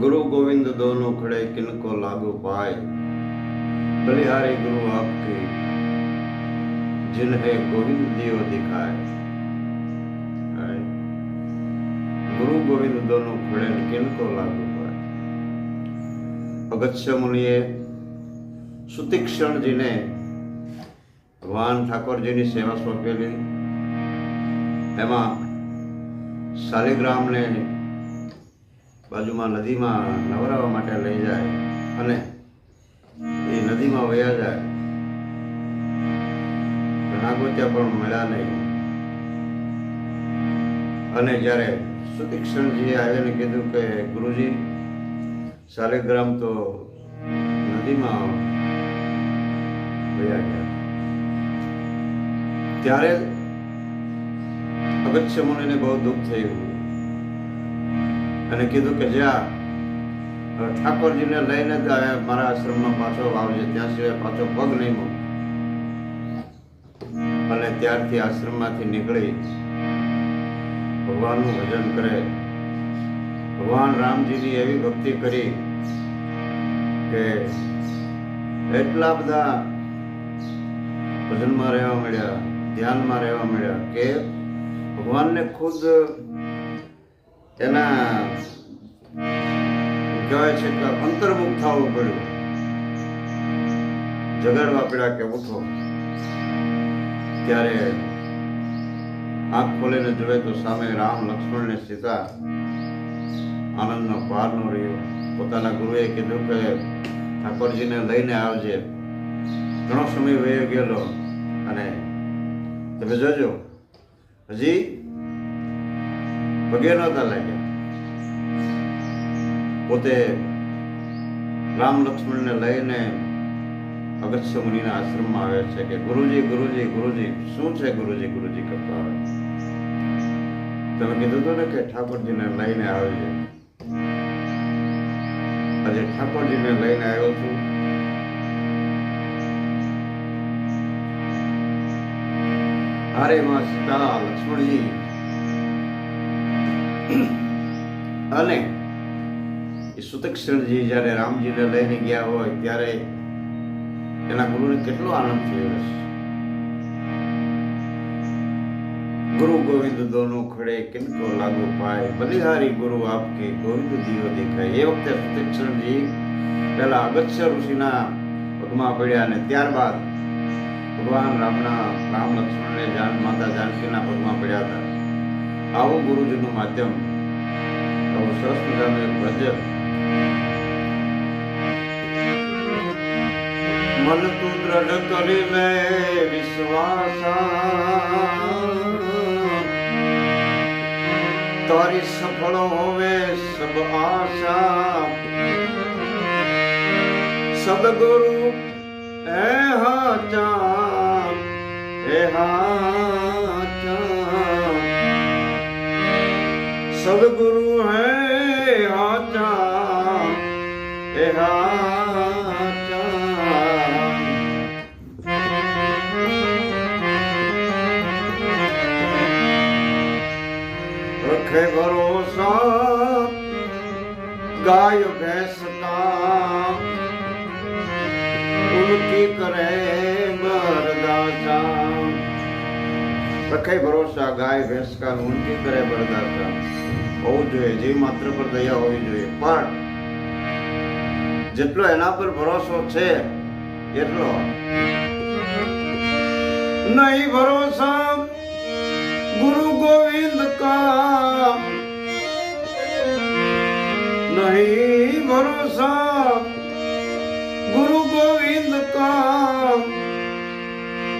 ગુરુ ગોવિંદ दोनों खड़े किनको लागू पाए बलिहारी गुरु आपके जिन्हें गोविंद दियो दिखाए गुरु गोविंद दोनों खड़े किनको लागू पाए અગત્ય મુનિએ સુતિક્ષણજીને ભગવાન ઠાકોરજીની સેવા સોંપેલી એમાં શાલિગ્રામને બાજુમાં નદીમાં નવરાવા માટે લઈ જાય અને એ નદીમાં વયા જાય. નાગોત્યા પણ મળ્યા નહીં. અને જ્યારે સુતીક્ષણજીએ આવીને કીધું કે ગુરુજી શાલિગ્રામ તો નદીમાં વયા ગયા. ત્યારે અગત્ય મુનિને બહુ દુઃખ થયું. અને કીધું કે જ્યાં ઠાકોરજીને લઈને જ મારા આશ્રમમાં પાછો આવજે ત્યાં સિવાય પાછો પગ નહીં મૂક. અને ત્યારથી આશ્રમમાંથી નીકળી ભગવાનનું ભજન કરે. ભગવાન રામજીની એવી ભક્તિ કરી કે એટલા બધા ભજનમાં રહેવા મળ્યા, ધ્યાનમાં રહેવા મળ્યા કે ભગવાનને ખુદ એના કહેવાય છે કે અંતર્મુખ થવું પડ્યું. જગાડવા પડ્યા કે ઉઠો. ત્યારે આંખ ખોલીને જોવે તો સામે રામ, લક્ષ્મણ ને સીતા આનંદનો પાર નો રહ્યો. પોતાના ગુરુએ કીધું કે ઠાકોરજીને લઈને આવજે. ઘણો સમય વયો ગયેલો અને તમે જોજો, હજી પગે નહોતા લાગ્યા. પોતે રામ લક્ષ્મણને લઈને અગત્ય મુનિના આશ્રમમાં આવે છે કે ગુરુજી ગુરુજી ગુરુજી, શું છે ગુરુજી ગુરુજી કરતા આવે તમે કીધું હતું ને કે ઠાકોરજીને લઈને આવજે આજે ઠાકોરજીને લઈને આવ્યો છું. હરે માં સીતા લક્ષ્મણજી અને એ સુતક્ષણજી જ્યારે રામજીને લઈને ગયા હોય ત્યારે એના ગુરુને કેટલો આનંદ થયો હશે. ગુરુ ગોવિંદ દોનો ખડે કિનકો લાગુ પાય, બલિહારી ગુરુ આપકે ગોવિંદ દિયો દેખાય. એ વખતે સુતક્ષણજી પહેલા અગત્ય ઋષિના પગમાં પડ્યા અને ત્યારબાદ ભગવાન રામના રામ લક્ષ્મણને જાન, માતા જાનકીના પગમાં પડ્યા હતા. આવું ગુરુજીનું માધ્યમ. આવું સરસ મજાનું એક ભજન મન તું દ્રઢ કરી લે વિશ્વાસ. તારી સફળ હોવે સબ આશા. સદગુરુ ચા એ હે ਸਤਿਗੁਰੂ ਹੈ ਆਚਾ ਇਹ ਆਚਾ। ਰਖੇ ਭਰੋਸਾ ਗਾਇ ਭੈਸ ਕਾ ਉਨਕੀ ਕਰੇ ਮਰਦਾਸਾ रखे भरोसा गाय भैंस का लून की तरह बरदाता હોવું જોઈએ જીવ માત્ર પર દયા હોવી જોઈએ પણ જેટલો એના પર ભરોસો છે એટલો નહીં ભરોસા गुरु गोविंद का नहीं भरोसा गुरु गोविंद का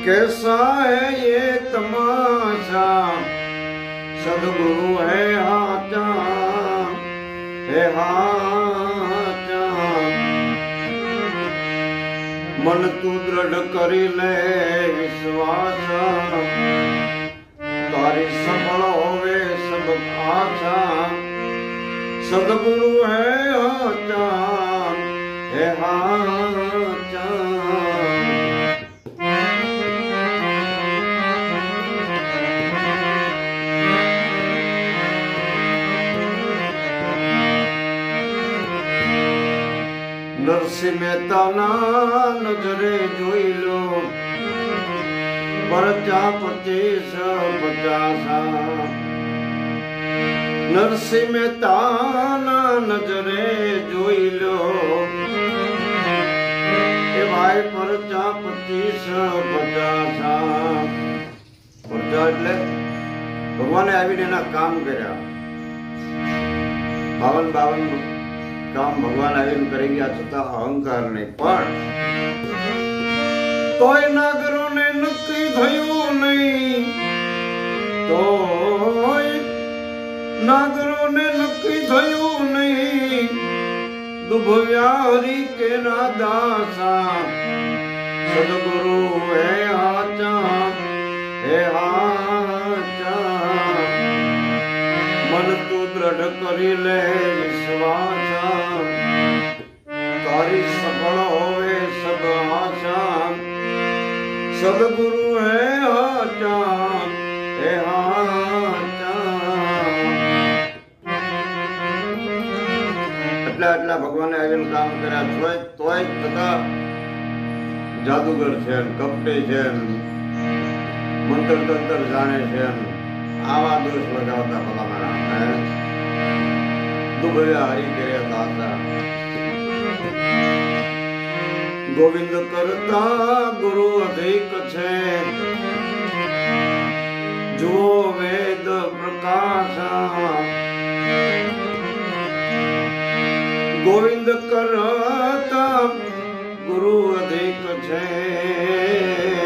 कैसा है ये तमाशा सदगुरु है हाचा है हाचा मन तू दृढ़ करी ले विश्वास तारी सफल होवे सब आशा सदगुरु है નરસિંહ મહેતાના નજરે જોઈ લો. પચાસા નરસિંહ મહેતાના નજરે જોઈ લો. એ ભાઈ પરચા પચીસ પરચા એટલે ભગવાને આવીને એના કામ કર્યા. બાવન બાવન કામ ભગવાન આવીને કરી ગયા છતાં અહંકાર નહીં. પણ તોય નાગરોને નક્કી થયું નહીં. તોય નાગરોને નક્કી થયું નહીં. દુભવ્યા હરી કે ના દાસા? સદગુરુ હે હાચા હે હાચા. મન તું દ્રઢ કરી લે વિશ્વાસ. તારી ਸਫਲ ਹੋਵੇ ਸਭ ਆਸਾਂ હે હાચા હે હાચા એટલા એટલા ભગવાને આવીને કામ કર્યા, તોય તોય બધા જાદુગર છે કપટે છે મંત્ર તંત્ર જાણે છે, આવા દોષ લગાવતા ભલા મારા. દુભયા હરી કર્યા દાતા ગોવિંદ કરતા ગુરુ અધિક છે. જો વેદ પ્રકાશ. ગોવિંદ કરતા ગુરુ અધિક છે.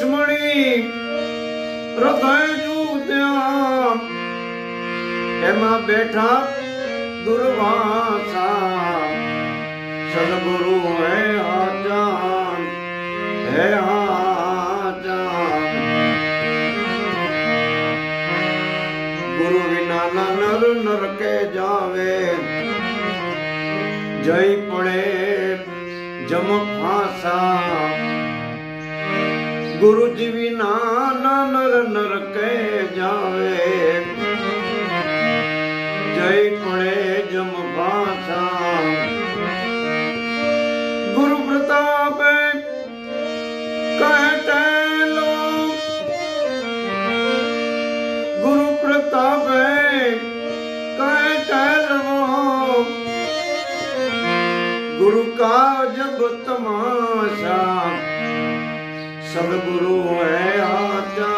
કૃષ્ણ રૂક્ષ્મણી રથે જૂત્યા એમાં બેઠા દુર્વાસા. સદગુરુ હે આચા હે આચા ગુરુ વિના નર નરકે જાવે. જય પડે જમ ફાસા. ਗੁਰੂ ਜੀ ਬਿਨਾ ਨਰ ਨਰ ਕਹਿ ਜਾਵੇ। ਜੈ ਕੁੜੇ ਜਮ ਬਾਸਾ। ਗੁਰੂ ਪ੍ਰਤਾਪ ਕਹਿ ਟੈਲੋ ਗੁਰੂ ਪ੍ਰਤਾਪ ਕਹਿ ਟੈਲੋ ਗੁਰੂ ਕਾ ਜਬ ਤਮਾਮ ਸਤਿਗੁਰੂ ਹੈ ਆਜਾ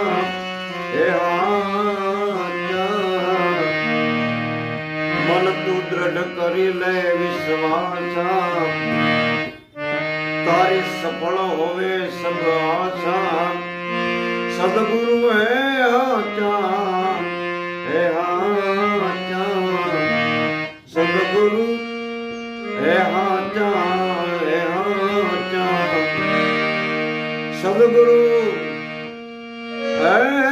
ਮਨ ਤੂੰ ਦ੍ਰਿੜ ਕਰਿ ਲੈ ਵਿਸ਼ਵਾਸਾ। ਤਾਰੇ ਸਫਲ ਹੋਵੇ ਸਤਿਗੁਰੂ ਹੈ ਆਜਾ ਇਹ હાચા સદગુરુ હે